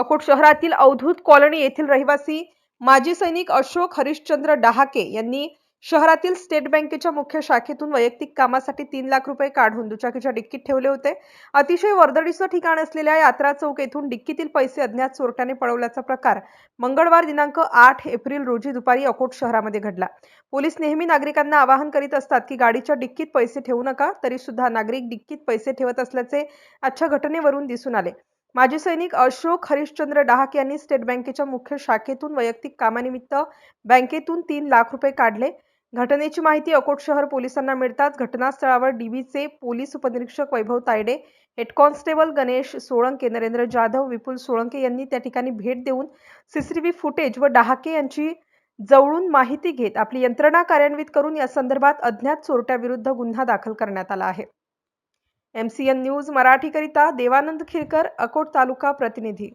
अकोट शहरातील अवधूत कॉलनी येथील रहिवासी माजी सैनिक अशोक हरिश्चंद्र डहाके यांनी शहरातील स्टेट बँकेच्या मुख्य शाखेतून वैयक्तिक कामासाठी तीन लाख रुपये काढून दुचाकीच्या डिक्कीत ठेवले होते. अतिशय वर्दळीचं ठिकाण असलेल्या यात्रा चौक येथून डिक्कीतील पैसे अज्ञात चोरट्याने पळवल्याचा प्रकार मंगळवार दिनांक आठ एप्रिल रोजी दुपारी अकोट शहरामध्ये घडला. पोलीस नेहमी नागरिकांना आवाहन करीत असतात की गाडीच्या डिक्कीत पैसे ठेवू नका तरी सुद्धा नागरिक डिक्कीत पैसे ठेवत असल्याचे आजच्या घटनेवरून दिसून आले. माजी सैनिक अशोक हरिश्चंद्र डहाके यांनी स्टेट बँकेच्या मुख्य शाखेतून वैयक्तिक कामानिमित्त बँकेतून तीन लाख रुपये काढले. घटनेची माहिती अकोट शहर पोलिसांना मिळताच घटनास्थळावर डीबीचे पोलीस उपनिरीक्षक वैभव तायडे हेड कॉन्स्टेबल गणेश सोळंके नरेंद्र जाधव विपुल सोळंके यांनी त्या ठिकाणी भेट देऊन सीसीटीव्ही फुटेज व डहाके यांची जवळून माहिती घेत आपली यंत्रणा कार्यान्वित करून या संदर्भात अज्ञात चोरट्याविरुद्ध गुन्हा दाखल करण्यात आला आहे. एम सी एन न्यूज मराठीकरिता देवानंद खिरकर अकोट तालुका प्रतिनिधी.